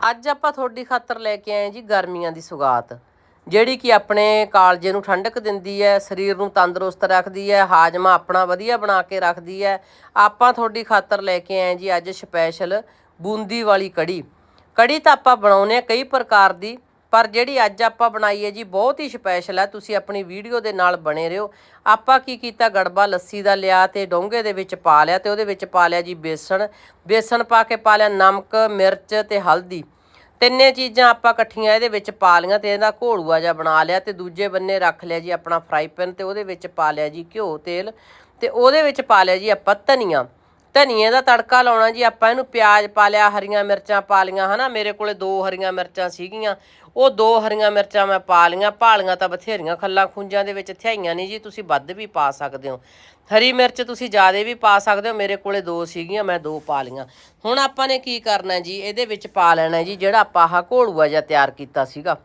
ਅੱਜ ਆਪਾਂ ਤੁਹਾਡੀ ਖਾਤਰ ਲੈ ਕੇ ਆਏ ਜੀ ਗਰਮੀਆਂ ਦੀ ਸੁਗਾਤ, ਜਿਹੜੀ ਕਿ ਆਪਣੇ ਕਾਲਜੇ ਨੂੰ ਠੰਡਕ ਦਿੰਦੀ ਹੈ, ਸਰੀਰ ਨੂੰ ਤੰਦਰੁਸਤ ਰੱਖਦੀ ਹੈ, ਹਾਜ਼ਮਾ ਆਪਣਾ ਵਧੀਆ ਬਣਾ ਕੇ ਰੱਖਦੀ ਹੈ। ਆਪਾਂ ਤੁਹਾਡੀ ਖਾਤਰ ਲੈ ਕੇ ਆਏ ਜੀ ਅੱਜ ਸਪੈਸ਼ਲ ਬੂੰਦੀ ਵਾਲੀ ਕੜੀ। ਕੜੀ ਤਾਂ ਆਪਾਂ ਬਣਾਉਨੇ ਆ ਕਈ ਪ੍ਰਕਾਰ ਦੀ ਪਰ ਜਿਹੜੀ ਅੱਜ ਆਪਾਂ ਬਣਾਈ ਹੈ ਜੀ, ਬਹੁਤ ਹੀ ਸਪੈਸ਼ਲ ਹੈ ਤੁਸੀਂ ਆਪਣੀ ਵੀਡੀਓ ਦੇ ਨਾਲ ਬਣੇ ਰਹੋ। ਆਪਾਂ ਕੀ ਕੀਤਾ, ਗੜਬਾ ਲੱਸੀ ਦਾ ਲਿਆ ਤੇ ਡੋਂਗੇ ਦੇ ਵਿੱਚ ਪਾ ਲਿਆ ਤੇ ਉਹਦੇ ਵਿੱਚ ਪਾ ਲਿਆ ਜੀ ਬੇਸਣ। ਬੇਸਣ ਪਾ ਕੇ ਪਾ ਲਿਆ ਨਮਕ, ਮਿਰਚ ਤੇ ਹਲਦੀ। ਤਿੰਨੇ ਚੀਜ਼ਾਂ ਆਪਾਂ ਇਕੱਠੀਆਂ ਇਹਦੇ ਵਿੱਚ ਪਾ ਲੀਆਂ ਤੇ ਇਹਦਾ ਘੋਲੂਆ ਜਿਹਾ ਬਣਾ ਲਿਆ ਤੇ ਦੂਜੇ ਬੰਨੇ ਰੱਖ ਲਿਆ ਜੀ ਆਪਣਾ ਫਰਾਈ ਪੈਨ ਤੇ ਉਹਦੇ ਵਿੱਚ ਪਾ ਲਿਆ ਜੀ ਘਿਓ, ਤੇਲ ਤੇ ਉਹਦੇ ਵਿੱਚ ਪਾ ਲਿਆ ਜੀ ਆਪਾਂ ਧਨੀਆ। ਧਨੀਏ ਦਾ ਤੜਕਾ ਲਾਉਣਾ ਜੀ, ਆਪਾਂ ਇਹਨੂੰ ਪਿਆਜ਼ ਪਾ ਲਿਆ, ਹਰੀਆਂ ਮਿਰਚਾਂ ਪਾ ਲੀਆਂ ਹਨਾ? ਮੇਰੇ ਕੋਲੇ ਦੋ ਹਰੀਆਂ ਮਿਰਚਾਂ ਸੀਗੀਆਂ। ਉਹ ਦੋ ਹਰੀਆਂ ਮਿਰਚਾਂ ਮੈਂ ਪਾ ਲੀਆਂ ਪਾਲੀਆਂ ਤਾਂ ਬਥੇਰੀਆਂ, ਖੱਲਾਂ ਖੁੰਜਾਂ ਦੇ ਵਿੱਚ ਥਿਆਈਆਂ ਨਹੀਂ ਜੀ, ਤੁਸੀਂ ਵੱਧ ਵੀ ਪਾ ਸਕਦੇ ਹੋ। ਹਰੀ ਮਿਰਚ ਤੁਸੀਂ ਜ਼ਿਆਦਾ ਵੀ ਪਾ ਸਕਦੇ ਹੋ, ਮੇਰੇ ਕੋਲੇ ਦੋ ਸੀਗੀਆਂ, ਮੈਂ ਦੋ ਪਾ ਲੀਆਂ ਹੁਣ ਆਪਾਂ ਨੇ ਕੀ ਕਰਨਾ ਜੀ, ਇਹਦੇ ਵਿੱਚ ਪਾ ਲੈਣਾ ਜੀ, ਜਿਹੜਾ ਆਪਾਂ ਆਹ ਘੋਲੂਆ ਜਿਹਾ ਤਿਆਰ ਕੀਤਾ ਸੀਗਾ।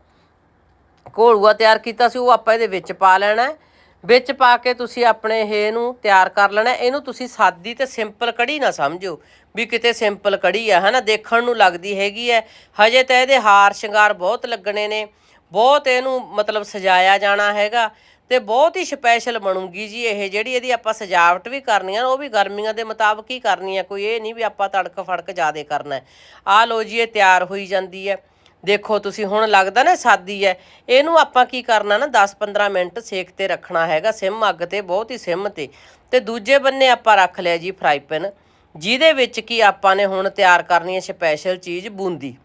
ਘੋਲੂਆ ਤਿਆਰ ਕੀਤਾ ਸੀ, ਉਹ ਆਪਾਂ ਇਹਦੇ ਵਿੱਚ ਪਾ ਲੈਣਾ। ਹੈ। ਵਿੱਚ ਪਾ ਕੇ ਤੁਸੀਂ ਆਪਣੇ ਇਹ ਨੂੰ ਤਿਆਰ ਕਰ ਲੈਣਾ। ਇਹਨੂੰ ਤੁਸੀਂ ਸਾਦੀ ਤੇ ਸਿੰਪਲ ਕੜੀ ਨਾ ਸਮਝੋ ਵੀ ਕਿਤੇ ਸਿੰਪਲ ਕੜੀ ਆ, ਹਨਾ? ਦੇਖਣ ਨੂੰ ਲੱਗਦੀ ਹੈਗੀ ਹੈ ਹਜੇ ਤਾਂ ਇਹਦੇ ਹਾਰ ਸ਼ਿੰਗਾਰ ਬਹੁਤ ਲੱਗਣੇ ਨੇ। ਬਹੁਤ ਇਹਨੂੰ ਮਤਲਬ ਸਜਾਇਆ ਜਾਣਾ ਹੈਗਾ ਤੇ ਬਹੁਤ ਹੀ ਸਪੈਸ਼ਲ ਬਣੂਗੀ ਜੀ ਇਹ। ਜਿਹੜੀ ਇਹਦੀ ਆਪਾਂ ਸਜਾਵਟ ਵੀ ਕਰਨੀ ਆ ਉਹ ਵੀ ਗਰਮੀਆਂ ਦੇ ਮੁਤਾਬਕ ਹੀ ਕਰਨੀ ਆ। ਕੋਈ ਇਹ ਨਹੀਂ ਵੀ ਆਪਾਂ ਤੜਕ ਫੜਕ ਜ਼ਿਆਦਾ ਕਰਨਾ। ਆ ਆਹ ਲੋ ਜੀ, ਇਹ ਤਿਆਰ ਹੋਈ ਜਾਂਦੀ ਹੈ ਦੇਖੋ, ਤੁਸੀਂ ਹੁਣ ਲੱਗਦਾ ਨਾ ਸਾਦੀ ਹੈ ਇਹਨੂੰ ਆਪਾਂ ਕੀ ਕਰਨਾ ਨਾ 10-15 ਮਿੰਟ ਸੇਕ ਤੇ ਰੱਖਣਾ ਹੈਗਾ, ਸਿਮ ਅੱਗ ਤੇ, ਬਹੁਤ ਹੀ ਸਿਮ ਤੇ। ਤੇ ਦੂਜੇ ਬੰਨੇ ਆਪਾਂ ਰੱਖ ਲਿਆ ਜੀ ਫਰਾਈ ਪੈਨ ਜਿਹਦੇ ਵਿੱਚ ਕੀ ਆਪਾਂ ਨੇ ਹੁਣ ਤਿਆਰ ਕਰਨੀ ਹੈ ਸਪੈਸ਼ਲ ਚੀਜ਼, ਬੂੰਦੀ।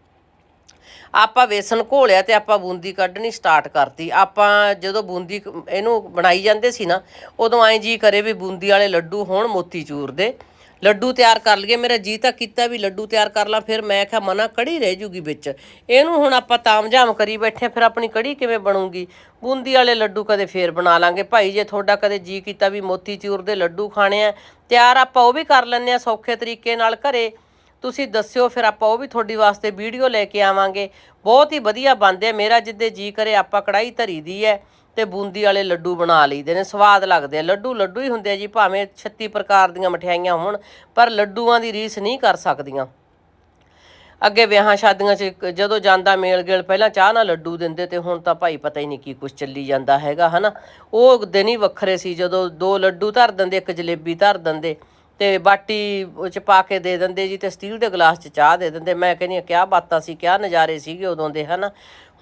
ਆਪਾਂ ਵੇਸਣ ਘੋਲਿਆ ਤੇ ਆਪਾਂ ਬੂੰਦੀ ਕੱਢਣੀ ਸਟਾਰਟ ਕਰਤੀ। ਆਪਾਂ ਜਦੋਂ ਬੂੰਦੀ ਕ- ਇਹਨੂੰ ਬਣਾਈ ਜਾਂਦੇ ਸੀ ਨਾ, ਉਦੋਂ ਐਂ ਜੀ ਕਰੇ ਵੀ ਬੂੰਦੀ ਵਾਲੇ ਲੱਡੂ ਹੋਣ ਮੋਤੀਚੂਰ ਦੇ। ਲੱਡੂ ਤਿਆਰ ਕਰ ਲਈਏ ਮੇਰਾ ਜੀ ਤਾਂ ਕੀਤਾ ਵੀ ਲੱਡੂ ਤਿਆਰ ਕਰ ਲਾਂ ਫਿਰ ਮੈਂ ਕਿਹਾ ਮਨਾ ਕੜੀ ਰਹਿ ਜੂਗੀ ਵਿੱਚ। ਇਹਨੂੰ ਹੁਣ ਆਪਾਂ ਤਾਮਝਾਮ ਕਰੀ ਬੈਠੇ ਹਾਂ, ਫਿਰ ਆਪਣੀ ਕੜੀ ਕਿਵੇਂ ਬਣੂਗੀ? ਬੂੰਦੀ ਵਾਲੇ ਲੱਡੂ ਕਦੇ ਫੇਰ ਬਣਾ ਲਾਂਗੇ। ਭਾਈ ਜੇ ਤੁਹਾਡਾ ਕਦੇ ਜੀ ਕੀਤਾ ਵੀ ਮੋਤੀਚੂਰ ਦੇ ਲੱਡੂ ਖਾਣੇ ਆ ਤਿਆਰ ਆਪਾਂ ਉਹ ਵੀ ਕਰ ਲੈਂਦੇ ਆ ਸੌਖੇ ਤਰੀਕੇ ਨਾਲ ਘਰੇ। ਤੁਸੀਂ ਦੱਸਿਓ ਫਿਰ ਆਪਾਂ ਉਹ ਵੀ ਤੁਹਾਡੀ ਵਾਸਤੇ ਵੀਡੀਓ ਲੈ ਕੇ ਆਵਾਂਗੇ। ਬਹੁਤ ਹੀ ਵਧੀਆ ਬਣਦੇ ਆ ਮੇਰਾ ਜਿੱਦੇ ਜੀ ਕਰੇ ਆਪਾਂ ਕੜਾਈ ਧਰੀ ਦੀ ਹੈ। ਤੇ ਬੂੰਦੀ ਵਾਲੇ ਲੱਡੂ ਬਣਾ ਲਈਦੇ ਨੇ, ਸਵਾਦ ਲੱਗਦੇ ਆ। ਲੱਡੂ ਲੱਡੂ ਹੀ ਹੁੰਦੇ ਆ ਜੀ, ਭਾਵੇਂ 36 ਪ੍ਰਕਾਰ ਦੀਆਂ ਮਠਿਆਈਆਂ ਹੋਣ, ਪਰ ਲੱਡੂਆਂ ਦੀ ਰੀਸ ਨਹੀਂ ਕਰ ਸਕਦੀਆਂ। ਅੱਗੇ ਵਿਆਹਾਂ ਸ਼ਾਦੀਆਂ 'ਚ ਜਦੋਂ ਜਾਂਦਾ ਮੇਲ ਗੇਲ, ਪਹਿਲਾਂ ਚਾਹ ਨਾਲ ਲੱਡੂ ਦਿੰਦੇ ਤੇ ਹੁਣ ਤਾਂ ਭਾਈ ਪਤਾ ਹੀ ਨਹੀਂ ਕੀ ਕੁਝ ਚੱਲੀ ਜਾਂਦਾ ਹੈਗਾ, ਹਨਾ? ਉਹ ਦਿਨ ਹੀ ਵੱਖਰੇ ਸੀ, ਜਦੋਂ ਦੋ ਲੱਡੂ ਧਰ ਦਿੰਦੇ, ਇੱਕ ਜਲੇਬੀ ਧਰ ਦਿੰਦੇ ਤੇ ਬਾਟੀ ਚ ਪਾ ਕੇ ਦੇ ਦਿੰਦੇ ਜੀ ਤੇ ਸਟੀਲ ਦੇ ਗਲਾਸ 'ਚ ਚਾਹ ਦੇ ਦਿੰਦੇ। ਮੈਂ ਕਹਿੰਦੀ ਹਾਂ, ਕਿਆ ਬਾਤਾਂ ਸੀ, ਕਿਆ ਨਜ਼ਾਰੇ ਸੀਗੇ ਉਦੋਂ ਦੇ, ਹਨਾ?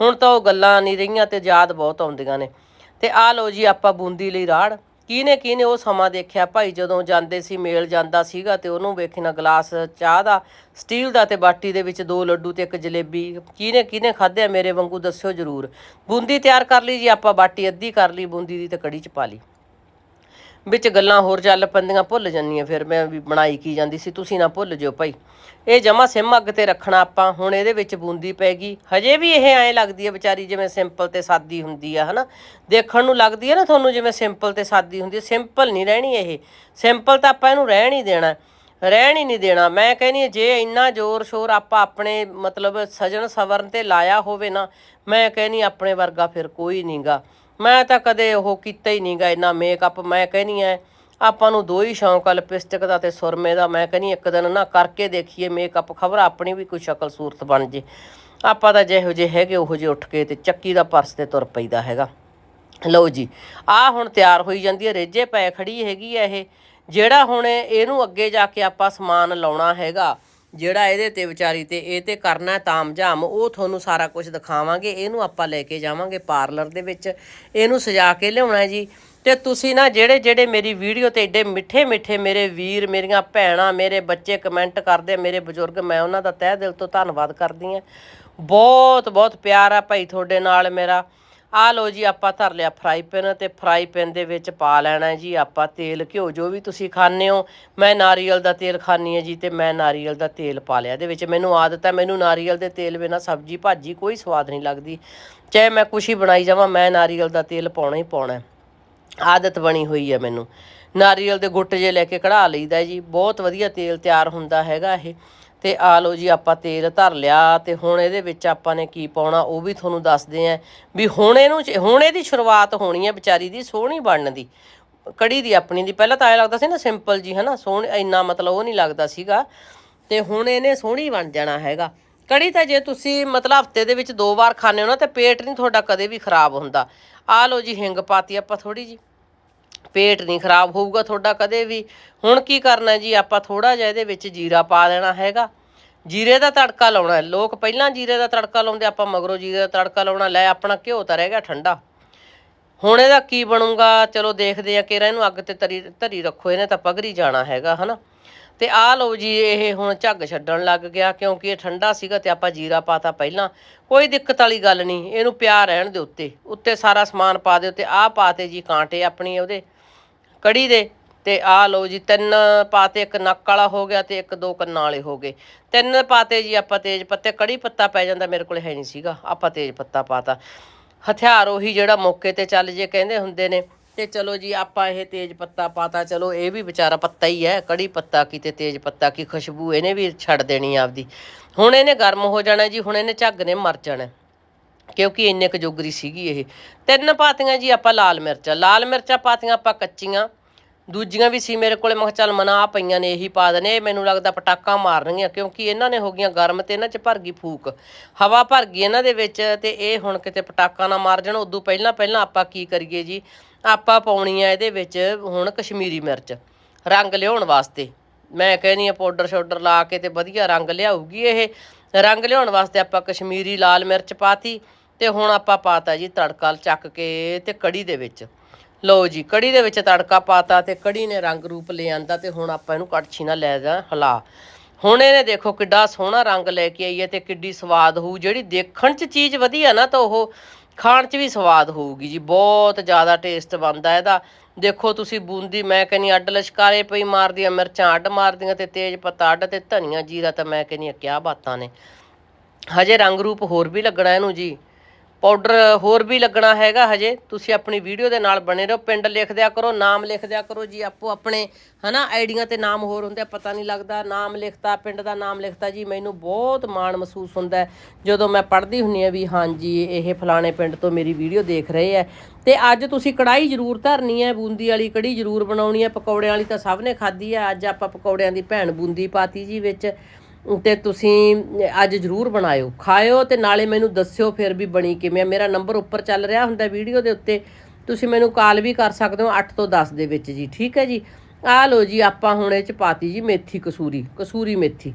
ਹੁਣ ਤਾਂ ਉਹ ਗੱਲਾਂ ਨਹੀਂ ਰਹੀਆਂ ਤੇ ਯਾਦ ਬਹੁਤ ਆਉਂਦੀਆਂ ਨੇ। ਤੇ ਆ ਲਓ ਜੀ, ਆਪਾਂ ਬੂੰਦੀ ਲਈ ਰਾੜ। ਕਿਹਨੇ ਕਿਹਨੇ ਉਹ ਸਮਾਂ ਦੇਖਿਆ? ਭਾਈ ਜਦੋਂ ਜਾਂਦੇ ਸੀ, ਮੇਲ ਜਾਂਦਾ ਸੀਗਾ ਤੇ ਉਹਨੂੰ ਵੇਖਣਾ ਗਲਾਸ ਚਾਹ ਦਾ, ਸਟੀਲ ਦਾ ਤੇ ਬਾਟੀ ਦੇ ਵਿੱਚ ਦੋ ਲੱਡੂ ਤੇ ਇੱਕ ਜਲੇਬੀ। ਕਿਹਨੇ ਕਿਹਨੇ ਖਾਧਿਆ ਮੇਰੇ ਵਾਂਗੂ ਦੱਸਿਓ ਜਰੂਰ। ਬੂੰਦੀ ਤਿਆਰ ਕਰ ਲਈ ਜੀ, ਆਪਾਂ ਬਾਟੀ ਅੱਧੀ ਕਰ ਲਈ, ਬੂੰਦੀ ਦੀ ਤੇ ਕੜੀ ਚ ਪਾ ਲਈ। ਵਿੱਚ ਗੱਲਾਂ ਹੋਰ ਚੱਲ ਪੈਂਦੀਆਂ, ਭੁੱਲ ਜਾਂਦੀਆਂ। ਫਿਰ ਮੈਂ ਵੀ ਬਣਾਈ ਕੀ ਜਾਂਦੀ ਸੀ, ਤੁਸੀਂ ਨਾ ਭੁੱਲ ਜਿਓ ਭਾਈ। ਇਹ ਜਮਾ ਸਿਮ ਅੱਗ ਤੇ ਰੱਖਣਾ ਆਪਾਂ, ਹੁਣ ਇਹਦੇ ਵਿੱਚ ਬੂੰਦੀ ਪੈ ਗਈ। ਹਜੇ ਵੀ ਇਹ ਐਂ ਲੱਗਦੀ ਹੈ ਵਿਚਾਰੀ, ਜਿਵੇਂ ਸਿੰਪਲ ਤੇ ਸਾਦੀ ਹੁੰਦੀ ਆ, ਹਨਾ। ਦੇਖਣ ਨੂੰ ਲੱਗਦੀ ਹੈ ਨਾ ਤੁਹਾਨੂੰ, ਜਿਵੇਂ ਸਿੰਪਲ ਤੇ ਸਾਦੀ ਹੁੰਦੀ ਸਿੰਪਲ ਨਹੀਂ ਰਹਿਣੀ ਇਹ। ਸਿੰਪਲ ਤਾਂ ਆਪਾਂ ਇਹਨੂੰ ਰਹਿਣ ਹੀ ਦੇਣਾ। ਰਹਿਣ ਹੀ ਨਹੀਂ ਦੇਣਾ। ਮੈਂ ਕਹਿੰਨੀ ਜੇ ਇੰਨਾ ਜ਼ੋਰ ਸ਼ੋਰ ਆਪਾਂ ਆਪਣੇ, ਮਤਲਬ ਸਜਣ ਸਵਰਨ ਤੇ ਲਾਇਆ ਹੋਵੇ ਨਾ, ਮੈਂ ਕਹਿੰਨੀ ਆਪਣੇ ਵਰਗਾ ਫਿਰ ਕੋਈ ਨਹੀਂਗਾ ਮੈਂ ਤਾਂ ਕਦੇ ਉਹ ਕੀਤਾ ਹੀ ਨਹੀਂਗਾ, ਇੰਨਾ ਮੇਕਅਪ ਮੈਂ ਕਹਿੰਨੀ ਐ, ਆਪਾਂ ਨੂੰ ਦੋ ਹੀ ਸ਼ੌਂਕ ਆ ਲਿਪਸਟਿਕ ਦਾ ਤੇ ਸੁਰਮੇ ਦਾ, ਮੈਂ ਕਹਿੰਨੀ ਇੱਕ ਦਿਨ ਨਾ ਕਰਕੇ ਦੇਖੀਏ ਮੇਕਅਪ ਖਬਰ, ਆਪਣੀ ਵੀ ਕੋਈ ਸ਼ਕਲ ਸੂਰਤ ਬਣ ਜੇ। ਆਪਾਂ ਤਾਂ ਜਿਹੋ ਜਿਹੇ ਹੈਗੇ, ਉਹੋ ਜਿਹੇ ਉੱਠ ਕੇ ਤੇ ਚੱਕੀ ਦਾ ਪਰਸ ਤੇ ਤੁਰ ਪਈਦਾ ਹੈਗਾ। ਲਓ ਜੀ ਆ ਹੁਣ ਤਿਆਰ ਹੋਈ ਜਾਂਦੀ ਹੈ ਰੇਜੇ ਪੈ ਖੜੀ ਹੈਗੀ ਹੈ ਇਹ, ਜਿਹੜਾ ਹੁਣ ਇਹਨੂੰ ਅੱਗੇ ਜਾ ਕੇ ਆਪਾਂ ਸਮਾਨ ਲਾਉਣਾ ਹੈਗਾ ਜਿਹੜਾ ਇਹਦੇ ਤੇ ਵਿਚਾਰੀ ਤੇ ਇਹ ਤੇ ਕਰਨਾ ਹੈ ਤਾਮਝਾਮ, ਉਹ ਤੁਹਾਨੂੰ ਸਾਰਾ ਕੁਝ ਦਿਖਾਵਾਂਗੇ, ਇਹਨੂੰ ਆਪਾਂ ਲੈ ਕੇ ਜਾਵਾਂਗੇ ਪਾਰਲਰ ਦੇ ਵਿੱਚ। ਇਹਨੂੰ ਸਜਾ ਕੇ ਲਿਆਉਣਾ ਜੀ। ਤੇ ਤੁਸੀਂ ਨਾ ਜਿਹੜੇ ਜਿਹੜੇ ਮੇਰੀ ਵੀਡੀਓ ਤੇ ਏਡੇ ਮਿੱਠੇ ਮਿੱਠੇ ਮੇਰੇ ਵੀਰ, ਮੇਰੀਆਂ ਭੈਣਾਂ, ਮੇਰੇ ਬੱਚੇ ਕਮੈਂਟ ਕਰਦੇ ਮੇਰੇ ਬਜ਼ੁਰਗ, ਮੈਂ ਉਹਨਾਂ ਦਾ ਤਹਿ ਦਿਲ ਤੋਂ ਧੰਨਵਾਦ ਕਰਦੀ ਆ ਬਹੁਤ ਬਹੁਤ ਪਿਆਰ ਆ ਭਾਈ ਤੁਹਾਡੇ ਨਾਲ ਮੇਰਾ। ਆ ਲੋ ਜੀ, ਆਪਾਂ ਧਰ ਲਿਆ ਫਰਾਈ ਪੈਨ ਤੇ ਫਰਾਈ ਪੈਨ ਦੇ ਵਿੱਚ ਪਾ ਲੈਣਾ ਜੀ, ਆਪਾਂ ਤੇਲ ਘਿਓ ਜੋ ਵੀ ਤੁਸੀਂ ਖਾਣੇ ਹੋ। ਮੈਂ ਨਾਰੀਅਲ ਦਾ ਤੇਲ ਖਾਣੀ ਹੈ ਜੀ ਤੇ ਮੈਂ ਨਾਰੀਅਲ ਦਾ ਤੇਲ ਪਾ ਲਿਆ। ਇਹਦੇ ਵਿੱਚ ਮੈਨੂੰ ਆਦਤ ਹੈ, ਮੈਨੂੰ ਨਾਰੀਅਲ ਦੇ ਤੇਲ ਬਿਨਾ ਸਬਜ਼ੀ ਭਾਜੀ ਕੋਈ ਸਵਾਦ ਨਹੀਂ ਲੱਗਦੀ। ਚਾਹੇ ਮੈਂ ਕੁਛ ਹੀ ਬਣਾਈ ਜਾਵਾਂ, ਮੈਂ ਨਾਰੀਅਲ ਦਾ ਤੇਲ ਪਾਉਣਾ ਹੀ ਪਾਉਣਾ ਆਦਤ ਬਣੀ ਹੋਈ ਹੈ ਮੈਨੂੰ। ਨਾਰੀਅਲ ਦੇ ਗੁੱਟ ਜੇ ਲੈ ਕੇ ਕਢਾ ਲਈਦਾ ਜੀ, ਬਹੁਤ ਵਧੀਆ ਤੇਲ ਤਿਆਰ ਹੁੰਦਾ ਹੈਗਾ ਇਹ। ਤੇ ਆ ਲਓ ਜੀ, ਆਪਾਂ ਤੇਲ ਧਰ ਲਿਆ ਤੇ ਹੁਣ ਇਹਦੇ ਵਿੱਚ ਆਪਾਂ ਨੇ ਕੀ ਪਾਉਣਾ ਉਹ ਵੀ ਤੁਹਾਨੂੰ ਦੱਸਦੇ ਆਂ ਵੀ ਹੁਣ ਇਹਨੂੰ ਹੁਣ ਇਹਦੀ ਸ਼ੁਰੂਆਤ ਹੋਣੀ ਹੈ ਵਿਚਾਰੀ ਦੀ ਸੋਹਣੀ ਬਣਨ ਦੀ, ਕੜੀ ਦੀ ਆਪਣੀ ਦੀ। ਪਹਿਲਾਂ ਤਾਂ ਐ ਲੱਗਦਾ ਸੀ ਨਾ ਸਿੰਪਲ ਜੀ, ਹਨਾ, ਸੋਹਣੀ, ਇੰਨਾ ਮਤਲਬ ਉਹ ਨਹੀਂ ਲੱਗਦਾ ਸੀਗਾ। ਤੇ ਹੁਣ ਇਹਨੇ ਸੋਹਣੀ ਬਣ ਜਾਣਾ ਹੈਗਾ। ਕੜੀ ਤਾਂ ਜੇ ਤੁਸੀਂ ਮਤਲਬ ਹਫ਼ਤੇ ਦੇ ਵਿੱਚ ਦੋ ਵਾਰ ਖਾਣੇ ਹੋ ਨਾ, ਤੇ ਪੇਟ ਨਹੀਂ ਤੁਹਾਡਾ ਕਦੇ ਵੀ ਖਰਾਬ ਹੁੰਦਾ। ਆ ਲਓ ਜੀ, ਹਿੰਗ ਪਾਤੀ ਆਪਾਂ ਥੋੜੀ ਜੀ ਪੇਟ ਨਹੀਂ ਖਰਾਬ ਹੋਊਗਾ ਤੁਹਾਡਾ ਕਦੇ ਵੀ। ਹੁਣ ਕੀ ਕਰਨਾ ਜੀ, ਆਪਾਂ ਥੋੜਾ ਜਿਹਾ ਇਹਦੇ ਵਿੱਚ ਜੀਰਾ ਪਾ ਦੇਣਾ ਹੈਗਾ। ਜੀਰੇ ਦਾ ਤੜਕਾ ਲਾਉਣਾ ਲੋਕ ਪਹਿਲਾਂ ਜੀਰੇ ਦਾ ਤੜਕਾ ਲਾਉਂਦੇ, ਆਪਾਂ ਮਗਰੋਂ ਜੀਰੇ ਦਾ ਤੜਕਾ ਲਾਉਣਾ। ਲੈ, ਆਪਣਾ ਘਿਓ ਤਾਂ ਰਹਿ ਗਿਆ ਠੰਡਾ। ਹੁਣ ਇਹਦਾ ਕੀ ਬਣੂਗਾ? ਚਲੋ ਦੇਖਦੇ ਆ ਕਿਰਾ ਇਹਨੂੰ ਅੱਗ ਤੇ ਤਰੀ ਧਰੀ ਰੱਖੋ। ਇਹਨੇ ਤਾਂ ਪਗਰੀ ਜਾਣਾ ਹੈਗਾ, ਹਨਾ? ਤੇ ਆਹ ਲਓ ਜੀ, ਇਹ ਹੁਣ ਝੱਗ ਛੱਡਣ ਲੱਗ ਗਿਆ, ਕਿਉਂਕਿ ਇਹ ਠੰਡਾ ਸੀਗਾ ਤੇ ਆਪਾਂ ਜੀਰਾ ਪਾਤਾ ਪਹਿਲਾਂ। ਕੋਈ ਦਿੱਕਤ ਵਾਲੀ ਗੱਲ ਨਹੀਂ, ਇਹਨੂੰ ਪਿਆ ਰਹਿਣ ਦੇ ਉੱਤੇ। ਉੱਤੇ ਸਾਰਾ ਸਮਾਨ ਪਾ ਦਿਓ ਤੇ ਆਹ ਪਾਤੇ ਜੀ ਕਾਂਟੇ ਆਪਣੀ ਉਹਦੇ, ਕੜੀ ਦੇ। ਤੇ ਆ ਲਓ ਜੀ, ਤਿੰਨ ਪਾਤੇ, ਇੱਕ ਨੱਕ ਵਾਲਾ ਹੋ ਗਿਆ ਤੇ ਇੱਕ ਦੋ ਕੰਨਾਂ ਵਾਲੇ ਹੋ ਗਏ। ਤਿੰਨ ਪਾਤੇ ਜੀ ਆਪਾਂ ਤੇਜ ਪੱਤੇ, ਕੜੀ ਪੱਤਾ ਪੈ ਜਾਂਦਾ ਮੇਰੇ ਕੋਲ ਹੈ ਨਹੀਂ ਸੀਗਾ, ਆਪਾਂ ਤੇਜ ਪੱਤਾ ਪਾਤਾ। ਹਥਿਆਰ ਉਹੀ ਜਿਹੜਾ ਮੌਕੇ ਤੇ ਚੱਲ ਜੇ ਕਹਿੰਦੇ ਹੁੰਦੇ ਨੇ। ਤੇ ਚਲੋ ਜੀ, ਆਪਾਂ ਇਹ ਤੇਜ ਪੱਤਾ ਪਾਤਾ। ਚਲੋ, ਇਹ ਵੀ ਵਿਚਾਰਾ ਪੱਤਾ ਹੀ ਹੈ, ਕੜੀ ਪੱਤਾ ਕੀ ਤੇ ਤੇਜ ਪੱਤਾ ਕੀ ਖੁਸ਼ਬੂ ਇਹਨੇ ਵੀ ਛੱਡ ਦੇਣੀ ਆਪਦੀ। ਹੁਣ ਇਹਨੇ ਗਰਮ ਹੋ ਜਾਣਾ ਜੀ, ਹੁਣ ਇਹਨੇ ਝੱਗ ਨੇ ਮਰ ਜਾਣਾ। ਕਿਉਂਕਿ ਇੰਨੇ ਕੁ ਜੋਗਰੀ ਸੀਗੀ ਇਹ। ਤਿੰਨ ਪਾਤੀਆਂ ਜੀ ਆਪਾਂ ਲਾਲ ਮਿਰਚਾਂ। ਲਾਲ ਮਿਰਚਾਂ ਪਾਤੀਆਂ ਆਪਾਂ ਕੱਚੀਆਂ। ਦੂਜੀਆਂ ਵੀ ਸੀ ਮੇਰੇ ਕੋਲੇ, ਮੈਂ ਕਿਹਾ ਚੱਲ ਮਨਾ ਪਈਆਂ ਨੇ, ਇਹੀ ਪਾ ਦਨੇ ਇਹ ਮੈਨੂੰ ਲੱਗਦਾ ਪਟਾਕਾ ਮਾਰਨਗੀਆਂ, ਕਿਉਂਕਿ ਇਹਨਾਂ ਨੇ ਹੋ ਗਈਆਂ ਗਰਮ ਤੇ ਇਹਨਾਂ 'ਚ ਭਰ ਗਈ ਫੂਕ। ਹਵਾ ਭਰ ਗਈ ਇਹਨਾਂ ਦੇ ਵਿੱਚ ਤੇ ਇਹ ਹੁਣ ਕਿਤੇ ਪਟਾਕਾ ਨਾ ਮਾਰ ਜਾਣ। ਉਦੋਂ ਪਹਿਲਾਂ ਪਹਿਲਾਂ ਆਪਾਂ ਕੀ ਕਰੀਏ ਜੀ? ਆਪਾਂ ਪਾਉਣੀ ਆ ਇਹਦੇ ਵਿੱਚ ਹੁਣ ਕਸ਼ਮੀਰੀ ਮਿਰਚ, ਰੰਗ ਲਿਆਉਣ ਵਾਸਤੇ। ਮੈਂ ਕਹਿੰਦੀ ਆ ਪਾਊਡਰ ਸ਼ਾਊਡਰ ਲਾ ਕੇ ਤੇ ਵਧੀਆ ਰੰਗ ਲਿਆਊਗੀ ਇਹ। ਰੰਗ ਲਿਆਉਣ ਵਾਸਤੇ ਆਪਾਂ ਕਸ਼ਮੀਰੀ ਲਾਲ ਮਿਰਚ ਪਾਤੀ ਤੇ ਹੁਣ ਆਪਾਂ ਪਾਤਾ ਜੀ ਤੜਕਾ ਚੱਕ ਕੇ ਤੇ ਕੜੀ ਦੇ ਵਿੱਚ। ਲਓ ਜੀ, ਕੜੀ ਦੇ ਵਿੱਚ ਤੜਕਾ ਪਾਤਾ ਤੇ ਕੜੀ ਨੇ ਰੰਗ ਰੂਪ ਲੈ ਆਂਦਾ ਤੇ ਹੁਣ ਆਪਾਂ ਇਹਨੂੰ ਕੜਛੀ ਨਾਲ ਲੈ ਜਾ ਹਲਾ। ਹੁਣ ਇਹਨੇ ਦੇਖੋ ਕਿੱਡਾ ਸੋਹਣਾ ਰੰਗ ਲੈ ਕੇ ਆਈ ਹੈ ਤੇ ਕਿੱਡੀ ਸਵਾਦ ਹੋਊ। ਜਿਹੜੀ ਦੇਖਣ 'ਚ ਚੀਜ਼ ਵਧੀਆ ਨਾ ਤਾਂ ਉਹ ਖਾਣ 'ਚ ਵੀ ਸਵਾਦ ਹੋਊਗੀ ਜੀ, ਬਹੁਤ ਜ਼ਿਆਦਾ ਟੇਸਟ ਬਣਦਾ ਇਹਦਾ। ਦੇਖੋ ਤੁਸੀਂ ਬੂੰਦੀ, ਮੈਂ ਕਹਿੰਨੀ ਅੱਡ ਲਸ਼ਕਾਰੇ ਪਈ ਮਾਰਦੀਆਂ ਮਿਰਚਾਂ, ਅੱਡ ਮਾਰਦੀਆਂ ਤੇ ਤੇਜ ਪੱਤਾ, ਅੱਡ ਤੇ ਧਨੀਆ, ਜੀਰਾ ਤਾਂ ਮੈਂ ਕਹਿੰਨੀ ਕਿਆ ਬਾਤਾਂ ਨੇ। ਹਜੇ ਰੰਗ ਰੂਪ ਹੋਰ ਵੀ ਲੱਗਣਾ ਇਹਨੂੰ ਜੀ। ਪਾਊਡਰ ਹੋਰ ਵੀ ਲੱਗਣਾ ਹੈਗਾ ਹਜੇ। ਤੁਸੀਂ ਆਪਣੀ ਵੀਡੀਓ ਦੇ ਨਾਲ ਬਣੇ ਰਹੋ ਪਿੰਡ ਲਿਖ ਦਿਆ ਕਰੋ ਨਾਮ ਲਿਖ ਦਿਆ ਕਰੋ ਜੀ ਆਪੋ ਆਪਣੇ ਹਨਾ ਆਈਡੀਆਂ ਤੇ ਨਾਮ ਹੋਰ ਹੁੰਦੇ ਆ, ਪਤਾ ਨਹੀਂ ਲੱਗਦਾ ਨਾਮ ਲਿਖਤਾ ਪਿੰਡ ਦਾ ਨਾਮ ਲਿਖਤਾ ਜੀ ਮੈਨੂੰ ਬਹੁਤ ਮਾਣ ਮਹਿਸੂਸ ਹੁੰਦਾ ਜਦੋਂ ਮੈਂ ਪੜ੍ਹਦੀ ਹੁੰਨੀ ਆ ਵੀ ਹਾਂਜੀ ਇਹ ਫਲਾਣੇ ਪਿੰਡ ਤੋਂ ਮੇਰੀ ਵੀਡੀਓ ਦੇਖ ਰਹੇ ਆ ਤੇ ਅੱਜ ਤੁਸੀਂ ਕੜਾਈ ਜ਼ਰੂਰ ਧਰਨੀ ਹੈ ਬੂੰਦੀ ਵਾਲੀ ਕੜੀ ਜ਼ਰੂਰ ਬਣਾਉਣੀ ਹੈ ਪਕੌੜਿਆਂ ਵਾਲੀ ਤਾਂ ਸਭ ਨੇ ਖਾਧੀ ਹੈ। ਅੱਜ ਆਪਾਂ ਪਕੌੜਿਆਂ ਦੀ ਭੈਣ ਬੂੰਦੀ ਪਾਤੀ ਜੀ ਵਿੱਚ। ਤੇ ਤੁਸੀਂ ਅੱਜ ਜ਼ਰੂਰ ਬਣਾਇਓ। ਖਾਇਓ ਤੇ ਨਾਲੇ ਮੈਨੂੰ ਦੱਸਿਓ ਫਿਰ ਵੀ ਬਣੀ ਕਿਵੇਂ ਮੇਰਾ ਨੰਬਰ ਉੱਪਰ ਚੱਲ ਰਿਹਾ ਹੁੰਦਾ ਵੀਡੀਓ ਦੇ ਉੱਤੇ। ਤੁਸੀਂ ਮੈਨੂੰ ਕਾਲ ਵੀ ਕਰ ਸਕਦੇ ਹੋ 8 ਤੋਂ 10 ਦੇ ਵਿੱਚ ਜੀ, ਠੀਕ ਹੈ ਜੀ? ਆ ਲਓ ਜੀ, ਆਪਾਂ ਹੁਣ ਇਹ ਚ ਪਾਤੀ ਜੀ ਮੇਥੀ ਕਸੂਰੀ ਕਸੂਰੀ ਮੇਥੀ।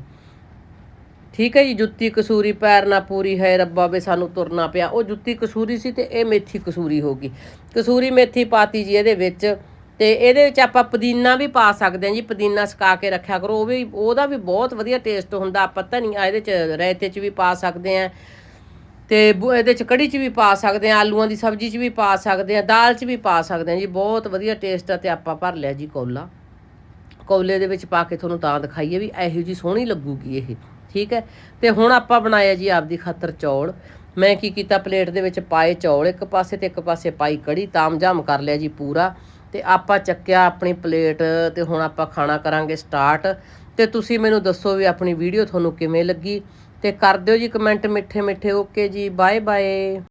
ਠੀਕ ਹੈ ਜੀ, ਜੁੱਤੀ ਕਸੂਰੀ ਪੈਰ ਨਾ ਪੂਰੀ ਹੈ ਰੱਬਾ ਵੇ, ਸਾਨੂੰ ਤੁਰਨਾ ਪਿਆ। ਉਹ ਜੁੱਤੀ ਕਸੂਰੀ ਸੀ ਤੇ ਇਹ ਮੇਥੀ ਕਸੂਰੀ ਹੋ ਗਈ। ਕਸੂਰੀ ਮੇਥੀ ਪਾਤੀ ਜੀ ਇਹਦੇ ਵਿੱਚ। ਤੇ ਇਹਦੇ ਵਿੱਚ ਆਪਾਂ ਪੁਦੀਨਾ ਵੀ ਪਾ ਸਕਦੇ ਹਾਂ ਜੀ, ਪੁਦੀਨਾ ਸੁਕਾ ਕੇ ਰੱਖਿਆ ਕਰੋ, ਉਹ ਵੀ, ਉਹਦਾ ਵੀ ਬਹੁਤ ਵਧੀਆ ਟੇਸਟ ਹੁੰਦਾ, ਆਪਾਂ ਧਨੀਆ ਇਹਦੇ ਚ, ਰਾਇਤੇ ਚ ਵੀ ਪਾ ਸਕਦੇ ਹਾਂ ਤੇ ਬੁ- ਇਹਦੇ ਚ ਕੜੀ ਚ ਵੀ ਪਾ ਸਕਦੇ ਹਾਂ, ਆਲੂਆਂ ਦੀ ਸਬਜ਼ੀ ਚ ਵੀ ਪਾ ਸਕਦੇ ਹਾਂ, ਦਾਲ ਚ ਵੀ ਪਾ ਸਕਦੇ ਹਾਂ ਜੀ, ਬਹੁਤ ਵਧੀਆ ਟੇਸਟ ਆ ਤੇ ਆਪਾਂ ਭਰ ਲਿਆ ਜੀ ਕੌਲਾ। ਕੌਲੇ ਦੇ ਵਿੱਚ ਪਾ ਕੇ ਤੁਹਾਨੂੰ ਤਾਂ ਦਿਖਾਈਏ ਵੀ ਇਹੋ ਜੀ ਸੋਹਣੀ ਲੱਗੂਗੀ ਇਹ, ਠੀਕ ਹੈ? ਤੇ ਹੁਣ ਆਪਾਂ ਬਣਾਇਆ ਜੀ ਆਪਦੀ ਖਾਤਰ ਚੌਲ। ਮੈਂ ਕੀ ਕੀਤਾ, ਪਲੇਟ ਦੇ ਵਿੱਚ ਪਾਏ ਚੌਲ, ਇੱਕ ਪਾਸੇ ਤੇ ਇੱਕ ਪਾਸੇ ਪਾਈ ਕੜੀ, ਤਾਮਝਾਮ ਕਰ ਲਿਆ ਜੀ ਪੂਰਾ। ਤੇ ਆਪਾਂ ਚੱਕਿਆ ਆਪਣੀ ਪਲੇਟ ਤੇ ਹੁਣ ਆਪਾਂ ਖਾਣਾ ਕਰਾਂਗੇ ਸਟਾਰਟ। ਤੇ ਤੁਸੀਂ ਮੈਨੂੰ ਦੱਸੋ ਵੀ ਆਪਣੀ ਵੀਡੀਓ ਤੁਹਾਨੂੰ ਕਿਵੇਂ ਲੱਗੀ। ਤੇ ਕਰ ਦਿਓ ਜੀ ਕਮੈਂਟ ਮਿੱਠੇ ਮਿੱਠੇ ਓਕੇ ਜੀ ਬਾਏ ਬਾਏ